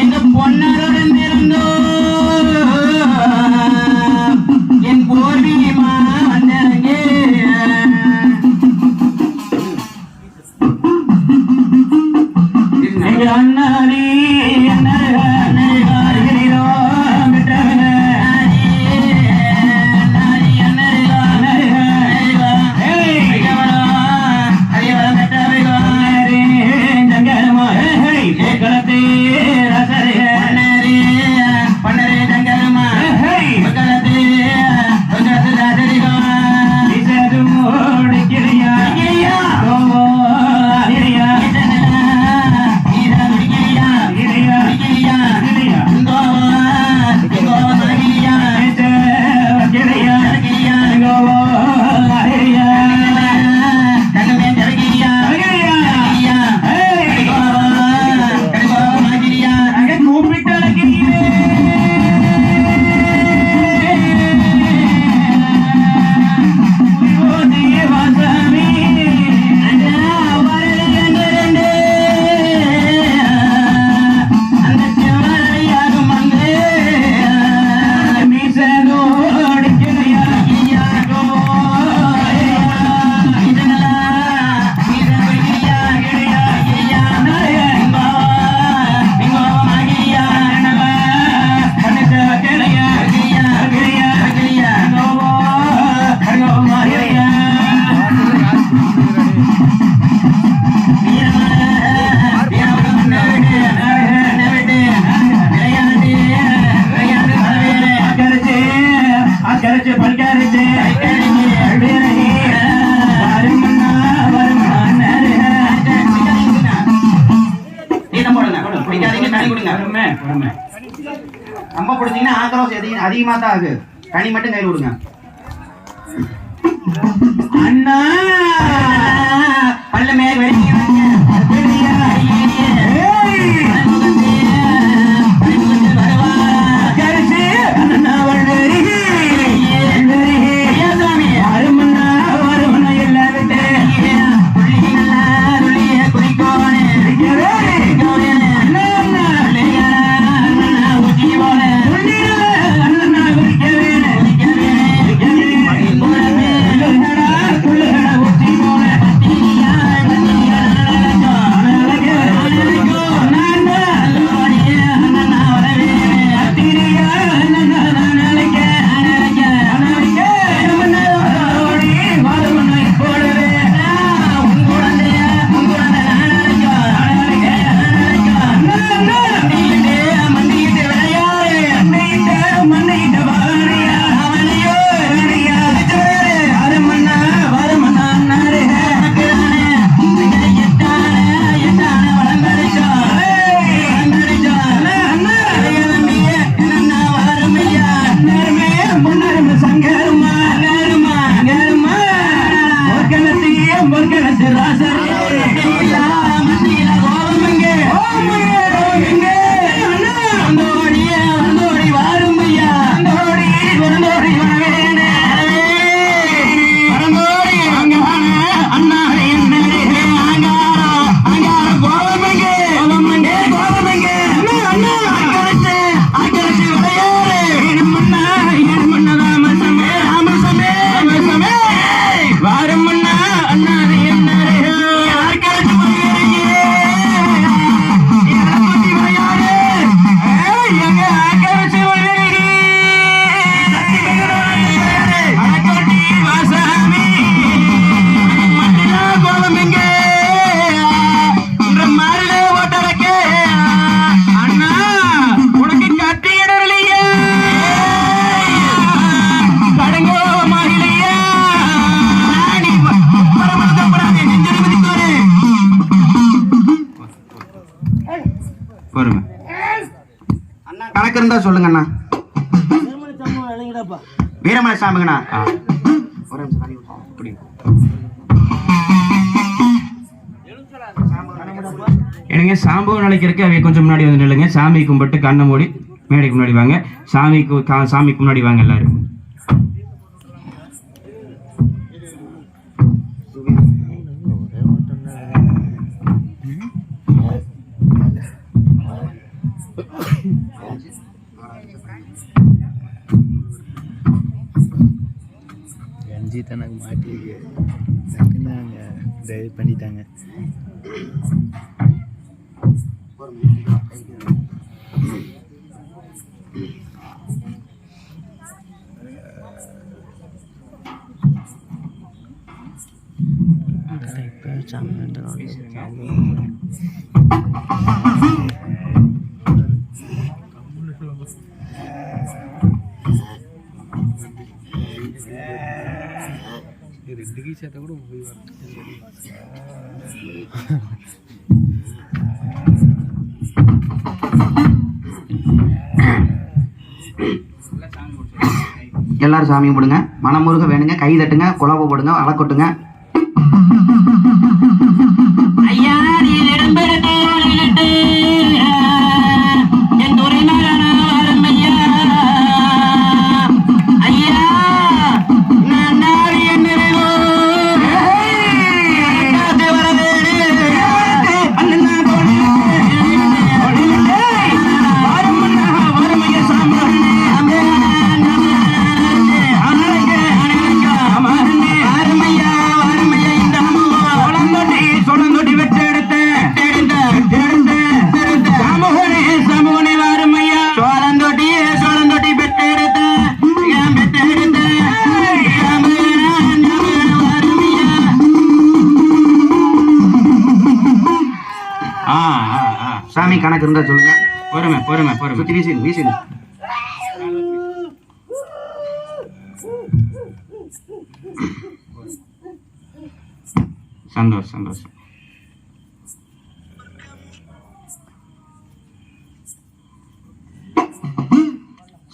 எங்க பொன்னருடன் இருந்தோ ரொம்ப பிடிச்சீங்கன்னா ஆக்ரோஷம் அதிகம் அதிகமா தான் ஆகு கனி மட்டும் கையில் விடுங்க அண்ணா! பல்ல மேல வெடிங்க. அண்ணா கணக்கு இருந்தா சொல்லுங்க அண்ணா வீரமலை சாமிங்கண்ணா ஒரு நிமிஷம். இப்படி. எனக்கு சாம்பு நாளைக்கு அவைய கொஞ்சம் முன்னாடி வந்து நில்லுங்க சாமி கும்பிட்டு கண்ணை மூடி மேடைக்கு முன்னாடி வாங்க சாமிக்கு சாமிக்கு முன்னாடி வாங்க எல்லாரும் அஜித் எனக்கு மாட்டிருக்கு டக்குன்னு அவங்க இது பண்ணிட்டாங்க இப்போ சாமி ரெண்டு கீ சேர்த்த கூட போய் எல்லாரும் சாமியும் போடுங்க. மனமுருக வேணுங்க. கை தட்டுங்க. குழப்ப போடுங்க. அலக்கொட்டுங்க. ஐயா! சாமி கணக்கு இருந்தா சொல்லுங்க. பொறுமை பொறுமை பொறுமை சுத்தி வீசுங்க வீசுங்க சந்தோஷம் சந்தோஷம்.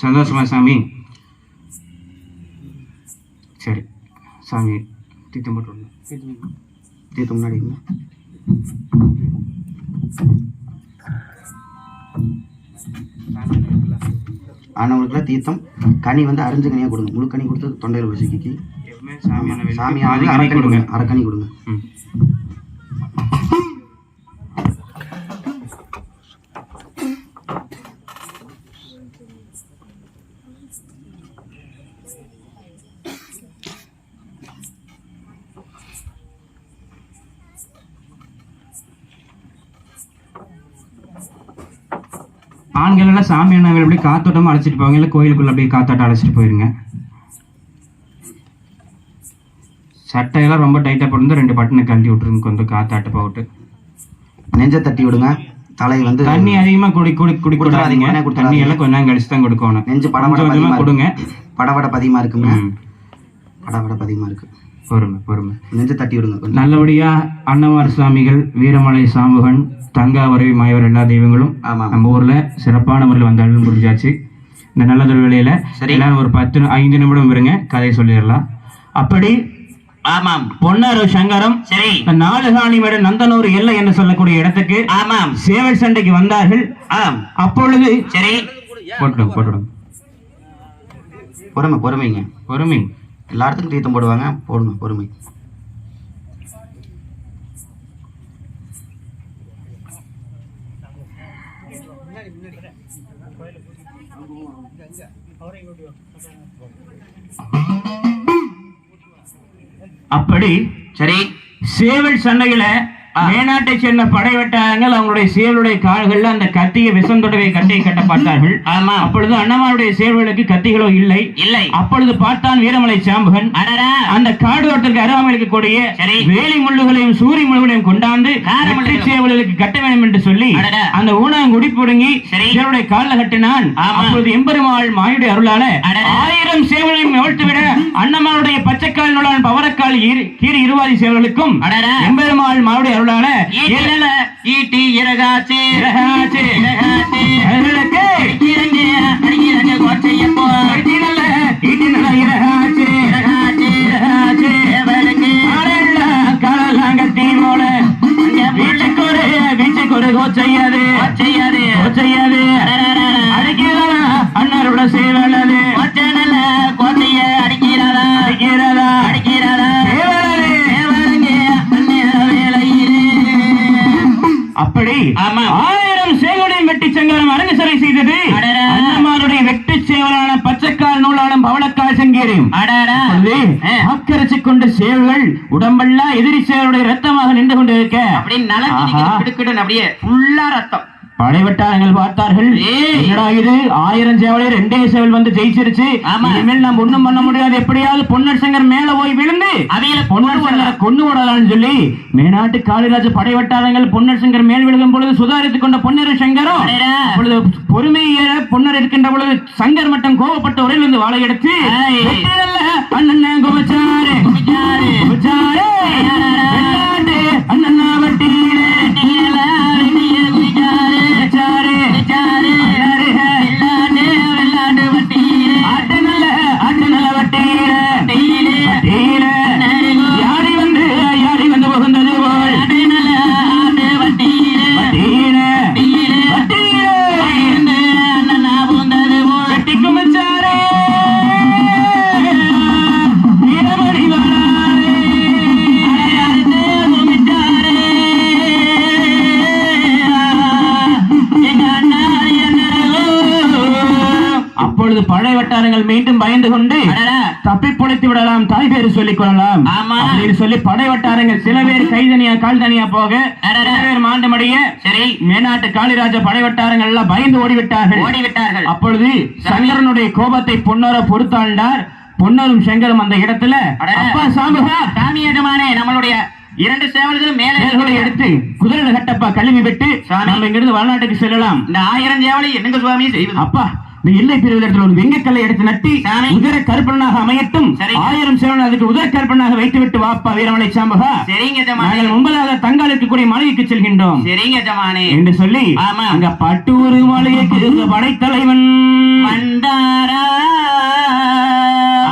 சந்தோஷமா சாமி? சரி சாமி திட்டம் போட்டு விடணும். தீர்த்த முன்னாடி. ஆனவங்களுக்குலாம் தீர்த்தம். கனி வந்து அரிஞ்சு கொடுங்க. முழு கனி கொடுத்து தொண்டையில் வச்சுக்கி சாமி பாதி அரை கணக்கு கனி கொடுங்க. கொடுங்க. அரை கனி கொடுங்க ஆண்கள் எல்லாம் சாமியான வேலை அப்படியே காத்தோட்டமா அழைச்சிட்டு போவாங்க? இல்லை கோயிலுக்குள்ள அப்படியே காத்தாட்டம் அழைச்சிட்டு போயிருங்க. சட்டையெல்லாம் ரொம்ப டைட்டாக போட்டு ரெண்டு பட்டனை கழட்டி விட்டுருங்க கொஞ்சம் காத்தாட்ட போட்டு. நெஞ்ச தட்டி விடுங்க. தலை வந்து தண்ணி அதிகமா குடி குடி குடி கொடுத்துறாதீங்க. தண்ணி எல்லாம் கொஞ்சம் நேரம் கழிச்சு தான் கொடுக்கணும். நெஞ்சு கொஞ்சம் படபட கொஞ்சமா பதிகமா கொடுங்க. படபட பதிகமா இருக்குங்க. படபட பதிகமா இருக்கு. பொறுமை பொறுமை. நெஞ்ச தட்டி விடுங்க நல்லபடியா அன்னவார் சுவாமிகள் வீரமலை சாம்புகன் தங்காவரவி மாயவர் எல்லா தெய்வங்களும் ஆமாம். நம்ம ஊர்ல சிறப்பான முறையில் வந்து அருள் புரிஞ்சாச்சு இந்த நல்லதொரு வேலையில. எல்லாரும் ஒரு பத்து ஐந்து நிமிடம் இருங்க கதை சொல்லிடலாம். அப்படி ஆமாம். பொன்னாரு சங்கரம் சரி. இந்த நாலுகாணிமேடு நந்தனூர் எல்லை என்று சொல்லக்கூடிய இடத்துக்கு ஆமாம். சேவல் சண்டைக்கு வந்தார்கள். ஆம். அப்பொழுது சரி. போட்டுடுங்க போட்டுடுங்க. பொறுமை பொறுமைங்க. பொறுமை. எல்லாத்துக்கும் தீர்த்தம் போடுவாங்க. போடுங்க பொறுமை. அப்படி சரி சேவல் சண்டையில மேனாட்டை சேர்ந்த படை வெட்டாரங்கள் அவங்களுடைய சேவலுடைய கால்கள்ல அந்த கத்திய விஷம் தொடவை கட்டை கட்ட பார்த்தார்கள் ஆமா அப்பொழுது அண்ணமாருடைய சேவலுக்கு கத்திகளோ இல்லை இல்லை அப்பொழுது பார்த்தான் வீரமலை சாம்பகன் அந்த காடு தோட்டத்திற்கு அருகாமல் இருக்கக்கூடிய. வேலி முள்ளுகளையும் சூரி முள்ளுகளையும் கொண்டாந்து. சேவலுக்கு கட்ட வேண்டும் என்று சொல்லி. அந்த ஊனங்குடி புடுங்கி. சேவலுடைய காலில் கட்டினான். அப்பொழுது எம்பெருமாள் மாயுடைய அருளால. ஆயிரம் சேவலையும் எவழ்த்து விட அண்ணமாருடைய பச்சைக்கால் நூலான் பவரக்கால் கீரி இருவாதி சேவலுக்கும். எம்பெருமாள் மாயுடைய அருளால ஈட்டில ஈட்டி இறகாச்சு. இறகாச்சு. இறகாச்சு. அவர்களுக்கு அடிக்கிறங்க அடிக்கிறங்க கோச்சையப்போ ஈட்டினல்ல, ஈட்டினல்ல இறகாச்சு. இறகாச்சு இறகாச்சு. தேவனுக்கு ஆடெல்லாம் காலலாங்கத்தி போல. வீட்டுக்கு ஒரு வீட்டுக்கு ஒரு கோச்சையாது கோச்சையாது ஆக்கரிச்சு கொண்ட சேவல்கள் உடம்பெல்லாம் எதிரி சேவலுடைய ரத்தமாக நின்று கொண்டு இருக்க அப்படியே ஃபுல்லா ரத்தம். படைவட்டாரங்கள் பார்த்தார்கள். ஏய். என்னடா இது? ஆயிரம் சேவலே ரெண்டே சேவல் வந்து ஜெயிச்சிருச்சு. இனிமேல் நாம் ஒண்ணும் பண்ண முடியாது. எப்படியாவது பொன்னர் சங்கர் மேல போய் விழுந்து அவையில பொன்னர் சங்கரை கொண்டு விடலாம்னு சொல்லி மேனாட்டு காளிராஜ படைவட்டாரங்கள் பொன்னர் சங்கர் மேல் விழுகும் பொழுது சுதாரித்துக் கொண்ட பொன்னர் சங்கரோ அடடா. அப்பொழுது பொறுமையேற பொன்னர் இருக்கின்ற பொழுது சங்கர் மட்டும் கோவப்பட்ட உரையில் இருந்து வாழை எடுத்து அண்ணன் கோபச்சாரு குமிச்சாரு. கோபச்சாரு வெள்ளாட்டு அப்பொழுது பழைய வட்டாரங்கள் மீண்டும் பயந்து கொண்டு. தப்பி பொழைத்து விடலாம் தாய் பேரு சொல்லிக் கொள்ளலாம். சொல்லி படை வட்டாரங்கள் சில பேர் கைதனியா கால் தனியா போக பேர் மாண்டு மடிய சரி. மேனாட்டு காளிராஜ படை வட்டாரங்கள் எல்லாம் பயந்து ஓடிவிட்டார்கள். ஓடிவிட்டார்கள். அப்பொழுது சங்கரனுடைய கோபத்தை பொன்னர பொறுத்தாண்டார். பொன்னரும் சங்கரும் அந்த இடத்துல. அப்பா சாமுகா சாமி எஜமானே நம்மளுடைய இரண்டு சேவல்களும் மேலே. எடுத்து குதிரை கட்டப்பா கழுவி விட்டு. நம்ம இங்கிருந்து வடநாட்டுக்கு செல்லலாம். இந்த ஆயிரம் சேவலை என்னங்க சுவாமி செய்வது? அப்பா இந்த பிரிவு இடத்துல ஒரு வெங்கக்கல்லை எடுத்து நட்டி. உதர கருப்பனாக அமையட்டும். ஆயிரம் சேவல் அதுக்கு உதர கருப்பனாக வைத்து விட்டு வாப்பா வீரமலை சாம்பகா. சரிங்க நாங்கள் முன்பதாக தங்கால் இருக்கக்கூடிய மலைக்கு செல்கின்றோம். சரிங்க எஜமானே என்று சொல்லி. அங்க பட்டூர் மலைக்கு படைத்தலைவன். வந்தாரா.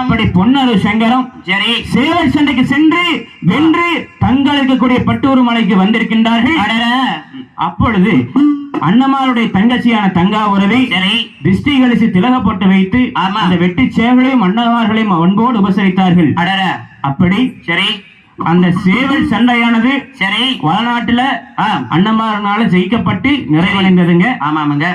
அப்படி பொன்னரு சங்கரம் சரி. சேவல் சண்டைக்கு சென்று வென்று தங்கள் இருக்கக்கூடிய பட்டூர் மலைக்கு வந்திருக்கின்றார்கள். அப்பொழுது அண்ணமாருடைய தங்கச்சியான தங்கா உறவை சரி. திஷ்டி கழிச்சு திலக போட்டு வைத்து. அந்த வெட்டி சேவலையும் அண்ணமார்களையும் அன்போடு உபசரித்தார்கள். அப்படி சரி. அந்த சேவல் சண்டையானது சரி. வடநாட்டுல. அண்ணமாரனால ஜெயிக்கப்பட்டு நிறைவடைந்ததுங்க. ஆமாமுங்க.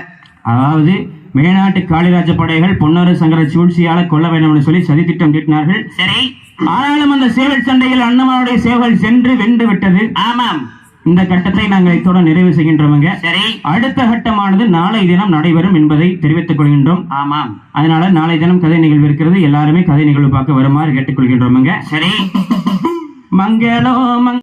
அதாவது மேனாட்டு காளிராஜ படைகள் பொன்னரு சங்கர சூழ்ச்சியால கொல்ல வேண்டும் என்று சொல்லி சதித்திட்டம் தீட்டினார்கள். சரி. ஆனாலும் அந்த சேவல் சண்டையில் அண்ணமாருடைய சேவல் சென்று வென்று விட்டது. ஆமாம். இந்த கட்டத்தை நாங்கள் இத்தோட நிறைவு செய்கின்றோமுங்க. சரி. அடுத்த கட்டமானது நாளை தினம் நடைபெறும் என்பதை தெரிவித்துக் கொள்கின்றோம். ஆமாம். அதனால நாளை தினம் கதை நிகழ்வு இருக்கிறது. எல்லாருமே கதை நிகழ்வு பார்க்க வருமாறு கேட்டுக்கொள்கின்றோமுங்க. சரி. மங்களோ மங்க